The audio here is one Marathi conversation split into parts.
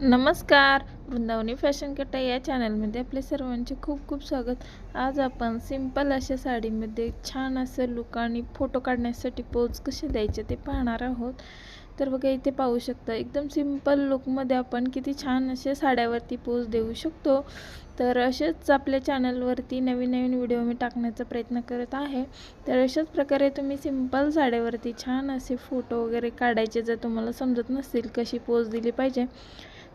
नमस्कार वृंदावनी फॅशन कट्टा या चॅनलमध्ये आपले सर्वांचे खूप खूप स्वागत. आज आपण सिंपल अशा साडीमध्ये छान असं लुक आणि फोटो काढण्यासाठी पोज कसे द्यायचे ते पाहणार आहोत. तर बघा इथे पाहू शकता एकदम सिंपल लुकमध्ये आपण किती छान असे साड्यावरती पोज देऊ शकतो. तर असेच आपल्या चॅनलवरती नवीन नवीन व्हिडिओ मी टाकण्याचा प्रयत्न करत आहे. तर अशाच प्रकारे तुम्ही सिंपल साड्यावरती छान असे फोटो वगैरे काढायचे जर तुम्हाला समजत नसतील कशी पोज दिली पाहिजे.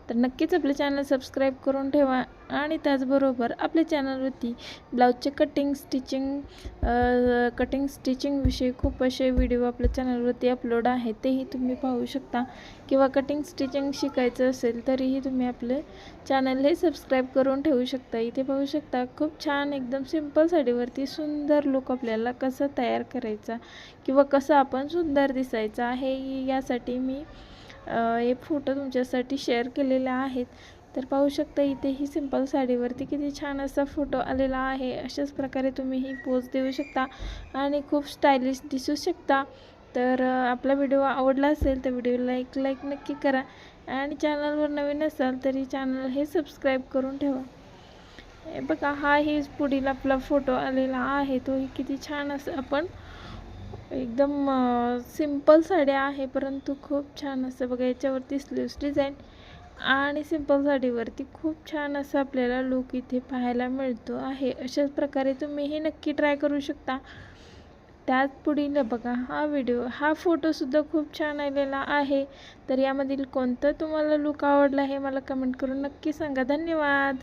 तर नक्कीच आपले चॅनल सबस्क्राईब करून ठेवा आणि त्याचबरोबर आपल्या चॅनलवरती ब्लाऊजचे कटिंग स्टिचिंग कटिंग स्टिचिंगविषयी खूप असे व्हिडिओ आपल्या चॅनलवरती अपलोड आहे तेही तुम्ही पाहू शकता. किंवा कटिंग स्टिचिंग शिकायचं असेल तरीही तुम्ही आपले चॅनल हे सबस्क्राईब करून ठेवू शकता. इथे पाहू शकता खूप छान एकदम सिंपल साडीवरती सुंदर लुक आपल्याला कसं तयार करायचा किंवा कसं आपण सुंदर दिसायचं आहे यासाठी मी हे फोटो तुमच्यासाठी शेअर केलेले आहेत. तर पाहू शकता इथे ही सिंपल साडीवरती किती छान असा फोटो आलेला आहे. अशाच प्रकारे तुम्ही ही पोज देऊ शकता आणि खूप स्टायलिश दिसू शकता. तर आपला व्हिडिओ आवडला असेल तर व्हिडिओला एक लाईक नक्की करा आणि चॅनलवर नवीन असाल तरी चॅनल हे सबस्क्राईब करून ठेवा. हे बघा हा ही पुढील आपला फोटो आलेला आहे. तोही किती छान असं आपण एकदम सिंपल साड्या आहे परंतु खूप छान असं बघा याच्यावरती स्लीव्स डिझाईन आणि सिंपल साडीवरती खूप छान असं आपल्याला लुक इथे पाहायला मिळतो आहे. अशाच प्रकारे तुम्ही हे नक्की ट्राय करू शकता. त्यात पुढील बघा हा व्हिडिओ हा फोटोसुद्धा खूप छान आलेला आहे. तर यामधील कोणतं तुम्हाला लुक आवडला हे मला कमेंट करून नक्की सांगा. धन्यवाद!